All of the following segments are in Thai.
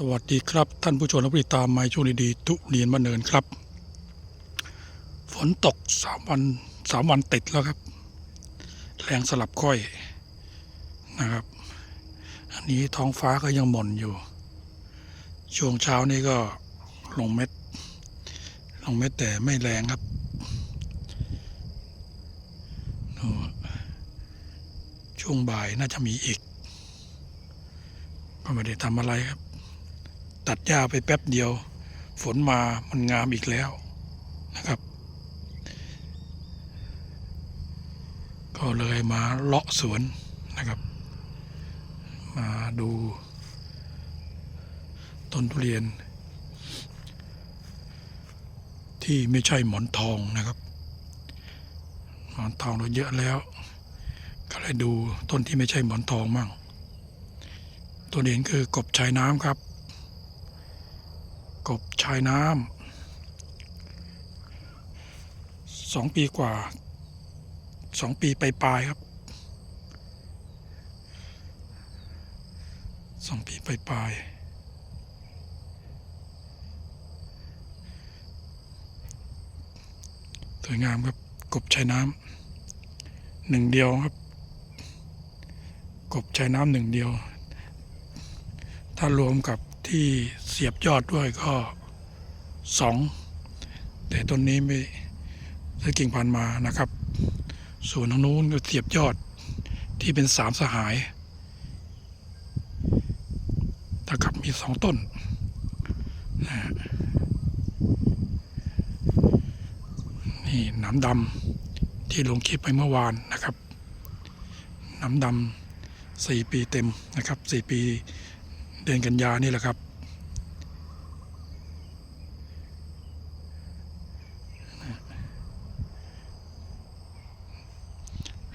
สวัสดีครับ ท่านผู้ชมและผู้ติดตามไมช่วงดีๆทุเรียนมานเนินครับ ฝนตกสามวันสามวันติดแล้วครับ แรงสลับค่อยนะครับ อันนี้ท้องฟ้าก็ยังหม่นอยู่ ช่วงเช้านี้ก็ลงเม็ด ลงเม็ดแต่ไม่แรงครับช่วงบ่ายน่าจะมีอีก ก็ไม่ได้ทำอะไรครับ ตัดหญ้าไปแป๊บเดียว ฝนมามันงามอีกแล้วนะครับ ก็เลยมาเลาะสวนนะครับ มาดูต้นทุเรียน ที่ไม่ใช่หมอนทองนะครับ หมอนทองเราเยอะแล้ว ก็เลยดูต้นที่ไม่ใช่หมอนทองมั่งตัวนี้คือกบชายน้ำครับ กบชายน้ำสองปีกว่าสองปีไปปลายครับสองปีไปปลายสวยงามครับกบชายน้ำหนึ่งเดียวครับ กบชายน้ำหนึ่งเดียว ถ้ารวมกับ ที่เสียบยอดด้วยก็สองแต่ต้นนี้ไม่ซื้กิ่งพันมานะครับ ส่วนทางนู้นก็เสียบยอดที่เป็นสามสหายถ้ากับมีสองต้นนะนี่น้ำดำที่ลงคลิปไปเมื่อวานนะครับ น้ำดำสี่ปีเต็มนะครับสี่ปี เดือนกันยานี่แหละครับ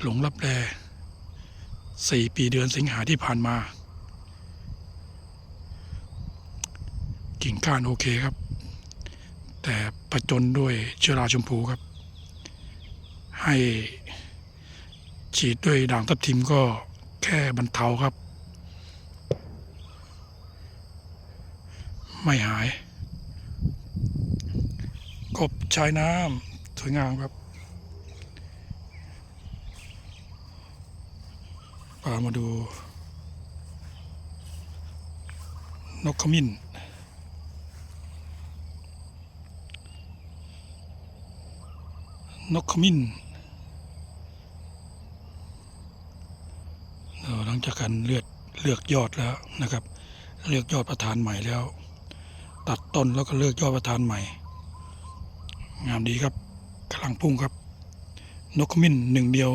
หลงรับแลสี่ปีเดือนสิงหาที่ผ่านมา กิ่งก้านโอเคครับ แต่ประจนด้วยเชื้อราชมพูครับ ให้ฉีดด้วยด่างทับทิมก็แค่บรรเทาครับ ไม่หาย กบชายน้ำสวยงามครับพามาดู นกขมิ้นนกขมิ้นเอ่อหลังจากการเลือดเลือกยอดแล้วนะครับ เลือกยอดประธานใหม่แล้ว ตัดต้นแล้วก็เลือกยอดประธานใหม่ งามดีครับกำลังพุ่งครับ นกขมิ้นหนึ่งเดียว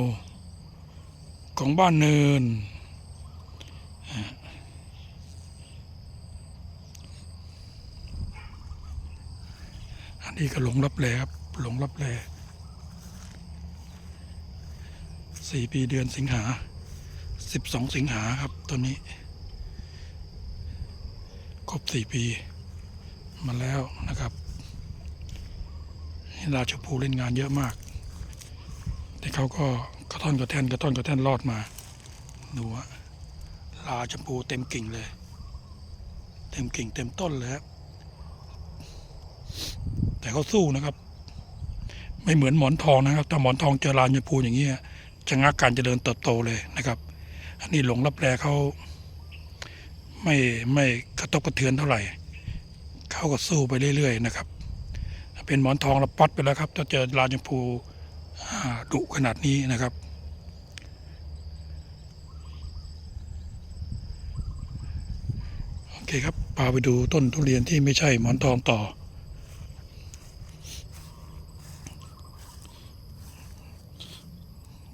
ของบ้านเนิน อันนี้ก็หลงรับแลครับหลงรับแลสี่ปีเดือนสิงหาสิบสองสิงหาครับตัวนี้ ครบสี่ปี มาแล้วนะครับราชภูเล่นงานเยอะมาก แต่เขาก็กระท่อนกระแท่นกระท่อนกระแท่นรอดมาดูว่าราชภูเต็มกิ่งเลย เต็มกิ่งเต็มต้นเลยครับแต่เขาสู้นะครับ ไม่เหมือนหมอนทองนะครับถ้าหมอนทองเจอราชภูอย่างเงี้ยจะงักการเจริญเติบโตเลยนะครับ อันนี้หลงรับแรเขาไม่ไม่กระทบกระเทือนเท่าไหร่ เขาก็สู้ไปเรื่อย ๆ นะครับ เป็นหมอนทองระปัดไปแล้วครับถ้าเจอราชพูดุขนาดนี้นะครับ โอเคครับพาไปดูต้นทุเรียนที่ไม่ใช่หมอนทองต่อ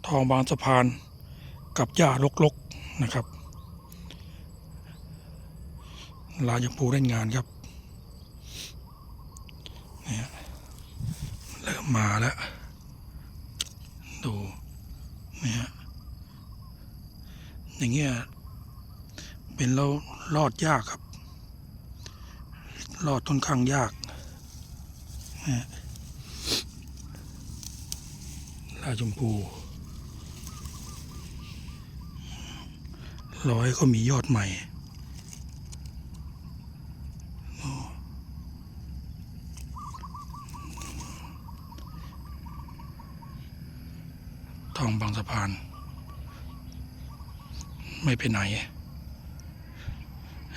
ทองบางสะพานกับหญ้ารกๆนะครับลาชมพูเล่นงานครับ นี่ยเริ่มมาแล้ว ดูเนี่ยอย่างเงี้ยเป็นแล้วรอดยากครับ รอดค่อนข้างยากลาชมพูร้อยก็มียอดใหม่ ทองบางสะพาน ไม่ไปไหน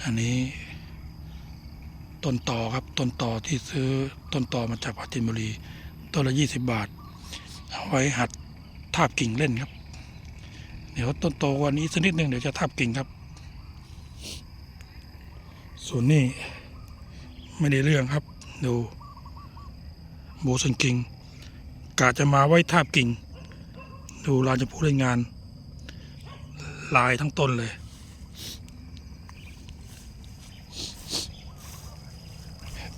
อันนี้ต้นต่อครับ ต้นต่อที่ซื้อต้นต่อมาจากปราจินบุรีต้นละยี่สิบบาท เอาไว้หัดทาบกิ่งเล่นครับ เดี๋ยวต้นโตวันนี้สักนิดหนึ่งเดี๋ยวจะทาบกิ่งครับ ส่วนนี้ไม่ได้เรื่องครับ ดูโบสันกิงกะจะมาไว้ทาบกิ่ง ดูเราจะพูดเล่นงาน ลายทั้งต้นเลย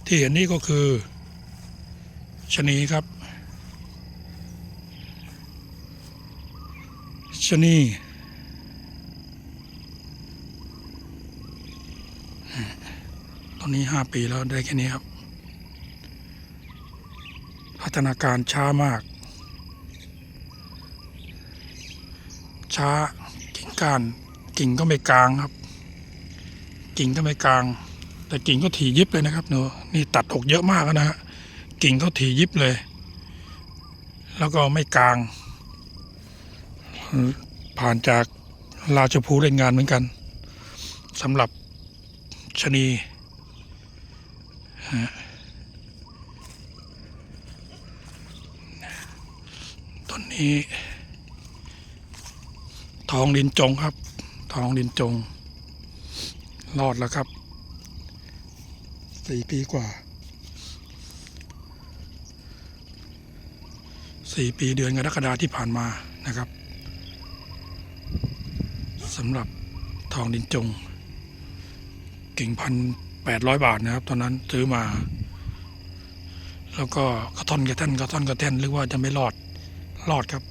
ที่เห็นนี่ก็คือชะนีครับชะนีตอนนี้ห้าปีแล้วได้แค่นี้ครับ พัฒนาการช้ามาก ช้า กิ่งก้าน กิ่งก็ไม่กลางครับ กิ่งก็ไม่กลาง แต่กิ่งก็ถี่ยิบเลยนะครับเนอะนี่ตัดออกเยอะมากนะฮะกิ่งก็ถี่ยิบเลย แล้วก็ไม่กลาง ผ่านจากราชภูเล่นงานเหมือนกันสำหรับชะนีต้นนี้ ทองดินจงครับ ทองดินจง รอดแล้วครับสี่ปีกว่าสี่ปีเดือนกรกฎาที่ผ่านมานะครับสำหรับทองดินจง กิ่งพันแปดร้อยบาทนะครับ ตอนนั้นซื้อมา แล้วก็กระท่อนกระแท่นกระท่อนกระแท่นหรือว่าจะไม่รอดรอดครับ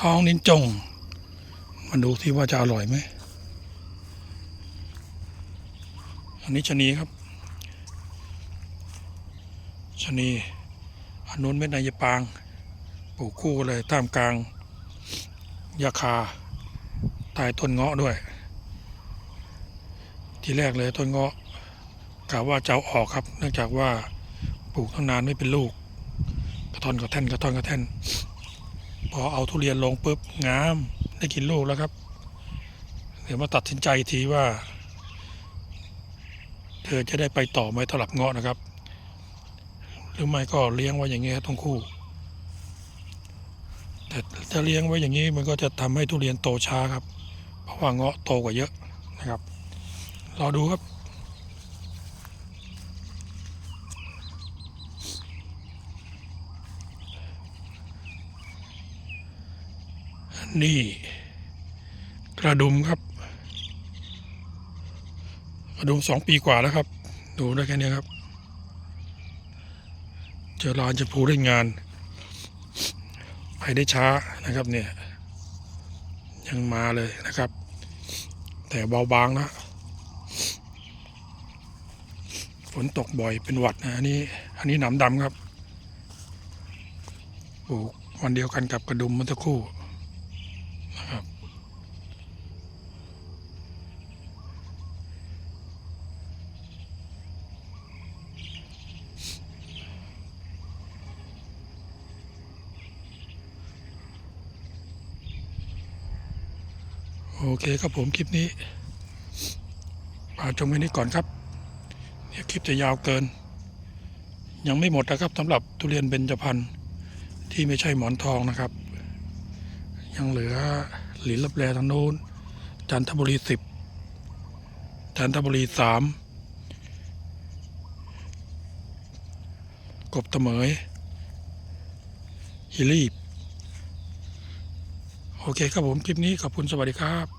ท้องนินจง มาดูที่ว่าจะอร่อยไหม อันนี้ชะนีครับชะนีอันนู้นเม็ดนายปาง ปลูกคู่เลยท่ามกลาง ยาคาใต้ต้นเงาะด้วย ที่แรกเลยต้นเงาะกะว่าจะเอาออกครับ เนื่องจากว่าปลูกตั้งนานไม่เป็นลูก กระท่อนกระแท่นกระท่อนกระแท่น พอเอาทุเรียนลงปุ๊บงามได้กินลูกแล้วครับ เดี๋ยวมาตัดสินใจทีว่า เธอจะได้ไปต่อไหมตลับเงาะนะครับ หรือไม่ก็เลี้ยงไว้อย่างเงี้ยต้องคู่ แต่ถ้าเลี้ยงไว้อย่างนี้มันก็จะทำให้ทุเรียนโตช้าครับ เพราะว่าเงาะโตกว่าเยอะนะครับรอดูครับ นี่ กระดุมครับ กระดุมสองปีกว่าแล้วครับ ดูได้แค่นี้ครับ เจอลานจะพูได้งานไปได้ช้านะครับเนี่ย ยังมาเลยนะครับ แต่เบาบางนะฝนตกบ่อยเป็นหวัดนะอันนี้อันนี้หนามดำครับปลูกวันเดียวกันกับกระดุมเมื่อสักครู่ โอเคครับผมคลิปนี้ฝากชมไว้นี้ก่อนครับเดี๋ยวคลิปจะยาวเกิน ยังไม่หมดนะครับสำหรับทุเรียนเบญจพรรณที่ไม่ใช่หมอนทองนะครับ ยังเหลือหลินลับแลทางโน้น จันทบุรีสิบจันทบุรีสามกบตะเหมยฮิลีบ โอเคครับผม คลิปนี้ ขอบคุณ สวัสดีครับ